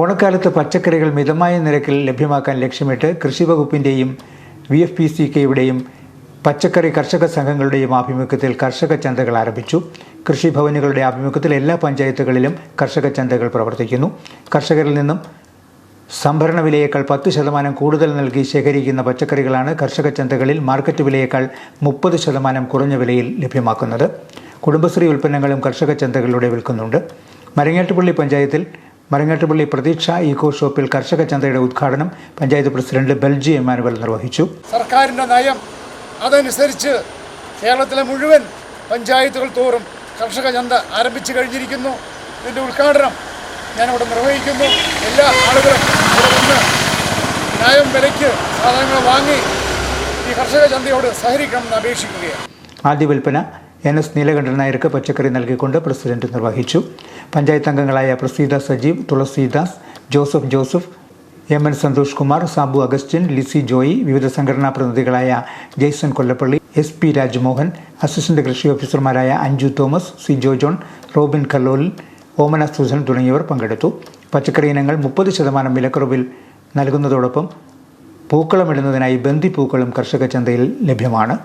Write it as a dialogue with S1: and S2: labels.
S1: ഓണക്കാലത്ത് പച്ചക്കറികൾ മിതമായ നിരക്കിൽ ലഭ്യമാക്കാൻ ലക്ഷ്യമിട്ട് കൃഷി വകുപ്പിന്റെയും വി എഫ് പി സി കെയുടെയും പച്ചക്കറി കർഷക സംഘങ്ങളുടെയും ആഭിമുഖ്യത്തിൽ കർഷക ചന്തകൾ ആരംഭിച്ചു. കൃഷിഭവനുകളുടെ ആഭിമുഖ്യത്തിൽ എല്ലാ പഞ്ചായത്തുകളിലും കർഷക ചന്തകൾ പ്രവർത്തിക്കുന്നു. കർഷകരിൽ നിന്നും സംഭരണ വിലയേക്കാൾ പത്ത് ശതമാനം കൂടുതൽ നൽകി ശേഖരിക്കുന്ന പച്ചക്കറികളാണ് കർഷക ചന്തകളിൽ മാർക്കറ്റ് വിലയേക്കാൾ മുപ്പത് ശതമാനം കുറഞ്ഞ വിലയിൽ ലഭ്യമാക്കുന്നത്. കുടുംബശ്രീ ഉൽപ്പന്നങ്ങളും കർഷക ചന്തകളിലൂടെ വിൽക്കുന്നുണ്ട്. മരങ്ങാട്ടുപള്ളി പഞ്ചായത്തിൽ മരങ്ങാട്ടുപള്ളി പ്രതീക്ഷ ഈക്കോ ഷോപ്പിൽ കർഷക ചന്തയുടെ ഉദ്ഘാടനം പഞ്ചായത്ത് പ്രസിഡന്റ് ബെൽജി എമാനുവൽ നിർവഹിച്ചു.
S2: സർക്കാരിന്റെ നയം അതനുസരിച്ച് കേരളത്തിലെ മുഴുവൻ പഞ്ചായത്തുകൾ തോറും കർഷക ചന്ത ആരംഭിച്ചു കഴിഞ്ഞിരിക്കുന്നു. ഇതിന്റെ ഉദ്ഘാടനം ഞാനിവിടെ നിർവഹിക്കുന്നു. എല്ലാ ആളുകളും ഇവിടെ ന്യായം വിലയ്ക്ക് സാധനങ്ങൾ വാങ്ങി ഈ കർഷക ചന്തയോട് സഹകരിക്കണമെന്ന് അപേക്ഷിക്കുകയാണ്.
S1: ആദ്യ വിൽപ്പന എൻ എസ് നീലകണ്ഠൻ നായർക്ക് പച്ചക്കറി നൽകിക്കൊണ്ട് പ്രസിഡന്റ് നിർവഹിച്ചു. പഞ്ചായത്ത് അംഗങ്ങളായ Praseetha Sajeev Thulaseedas Joseph Joseph M N Santhosh Kumar Sabu Augustine Lissy Joy വിവിധ സംഘടനാ പ്രതിനിധികളായ Jaison Kollappally S P Rajmohan assistant കൃഷി ഓഫീസർമാരായ Anju Thomas Sijo John Robin Kallol Omana Susan തുടങ്ങിയവർ പങ്കെടുത്തു. പച്ചക്കറി ഇനങ്ങൾ മുപ്പത് ശതമാനം വിലക്കുറവിൽ നൽകുന്നതോടൊപ്പം പൂക്കളമിടുന്നതിനായി ബന്ദിപ്പൂക്കളും കർഷക ചന്തയിൽ ലഭ്യമാണ്.